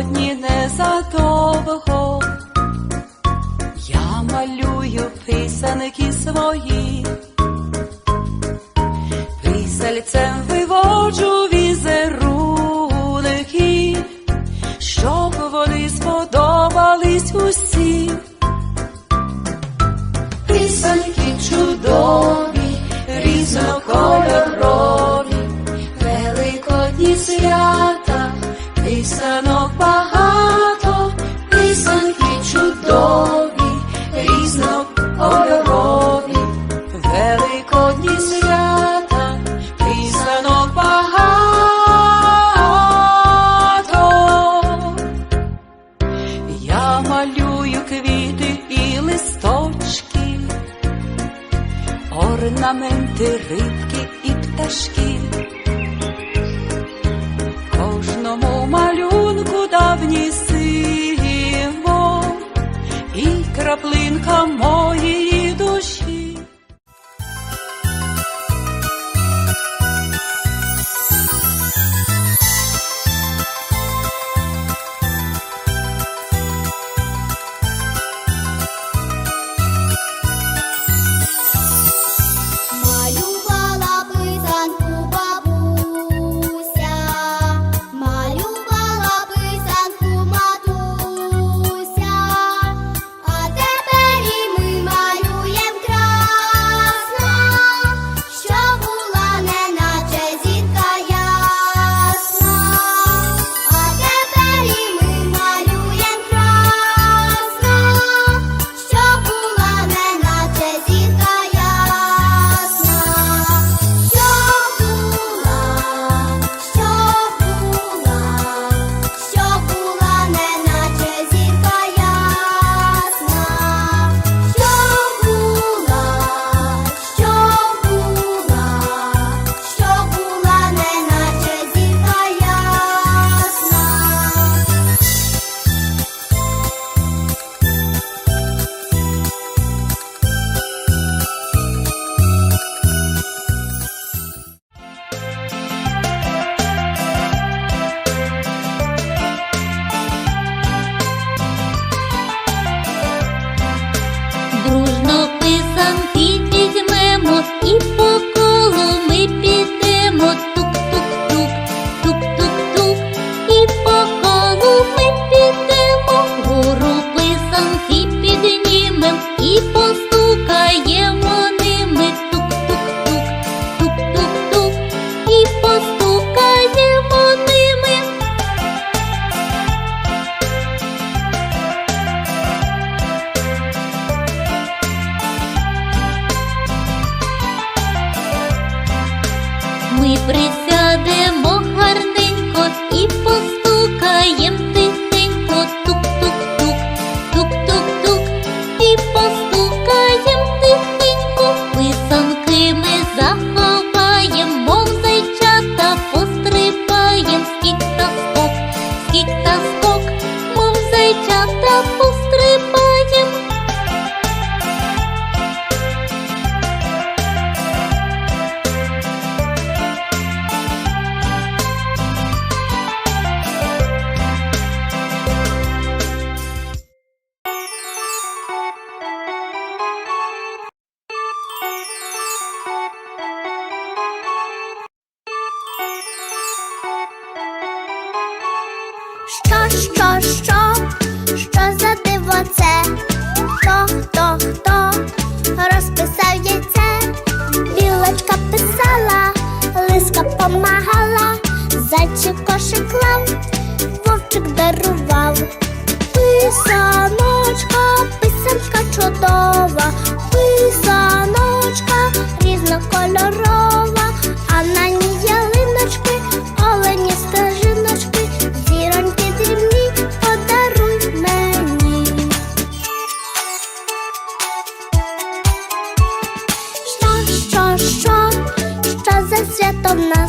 сьогодні не за того. Я малюю писанки свої, писальцем. some more. гроші клав, вовчик дарував, писаночка, писанка чудова, писаночка різнокольорова, а на ній ялиночки, олені стежиночки, зіроньки дрібні подаруй мені. Що, що, що, що за свято на?